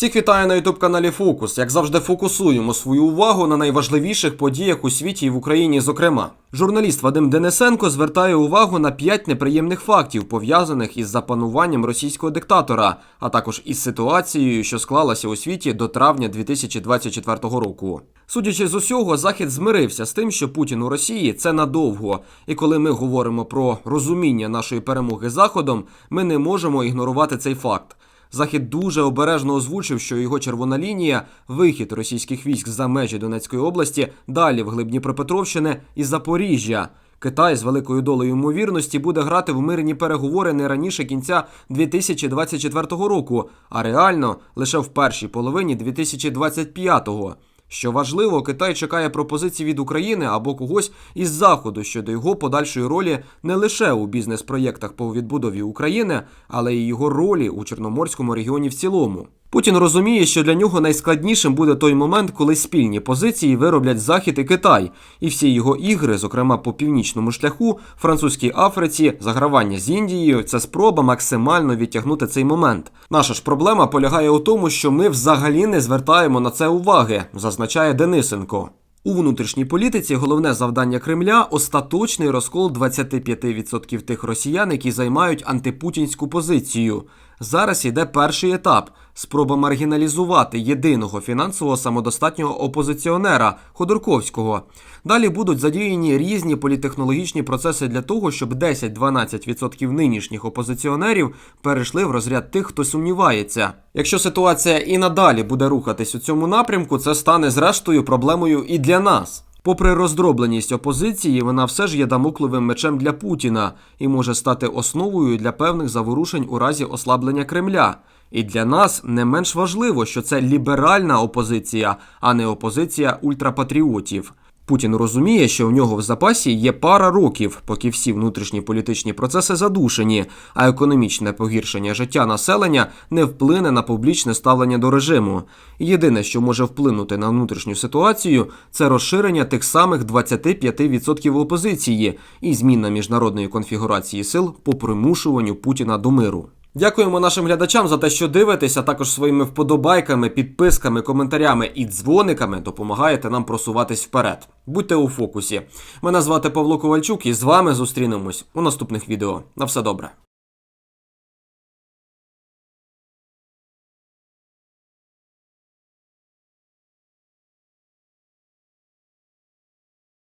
Всіх вітаю на ютуб каналі Фокус. Як завжди, фокусуємо свою увагу на найважливіших подіях у світі і в Україні. Зокрема, журналіст Вадим Денисенко звертає увагу на п'ять неприємних фактів, пов'язаних із запануванням російського диктатора, а також із ситуацією, що склалася у світі до травня 2024 року. Судячи з усього, захід змирився з тим, що Путін у Росії це надовго. І коли ми говоримо про розуміння нашої перемоги заходом, ми не можемо ігнорувати цей факт. Захід дуже обережно озвучив, що його червона лінія вихід російських військ за межі Донецької області, далі в глиб Дніпропетровщини і Запоріжжя. Китай з великою долею ймовірності буде грати в мирні переговори не раніше кінця 2024 року, а реально лише в першій половині 2025-го. Що важливо, Китай чекає пропозиції від України або когось із заходу щодо його подальшої ролі не лише у бізнес-проєктах по відбудові України, але й його ролі у Чорноморському регіоні в цілому. Путін розуміє, що для нього найскладнішим буде той момент, коли спільні позиції вироблять Захід і Китай, і всі його ігри, зокрема по північному шляху, французькій Африці, загравання з Індією, це спроба максимально відтягнути цей момент. Наша ж проблема полягає у тому, що ми взагалі не звертаємо на це уваги, зазначає Денисенко. У внутрішній політиці головне завдання Кремля остаточний розкол 25% тих росіян, які займають антипутінську позицію. Зараз йде перший етап спроба маргіналізувати єдиного фінансово самодостатнього опозиціонера Ходорковського. Далі будуть задіяні різні політехнологічні процеси для того, щоб 10-12% нинішніх опозиціонерів перейшли в розряд тих, хто сумнівається. Якщо ситуація і надалі буде рухатись у цьому напрямку, це стане зрештою проблемою і для нас. Попри роздробленість опозиції, вона все ж є дамокловим мечем для Путіна і може стати основою для певних заворушень у разі ослаблення Кремля. І для нас не менш важливо, що це ліберальна опозиція, а не опозиція ультрапатріотів. Путін розуміє, що в нього в запасі є пара років, поки всі внутрішні політичні процеси задушені, а економічне погіршення життя населення не вплине на публічне ставлення до режиму. Єдине, що може вплинути на внутрішню ситуацію, це розширення тих самих 25% опозиції і зміна міжнародної конфігурації сил по примушуванню Путіна до миру. Дякуємо нашим глядачам за те, що дивитесь, а також своїми вподобайками, підписками, коментарями і дзвониками допомагаєте нам просуватись вперед. Будьте у фокусі. Мене звати Павло Ковальчук і з вами зустрінемось у наступних відео. На все добре.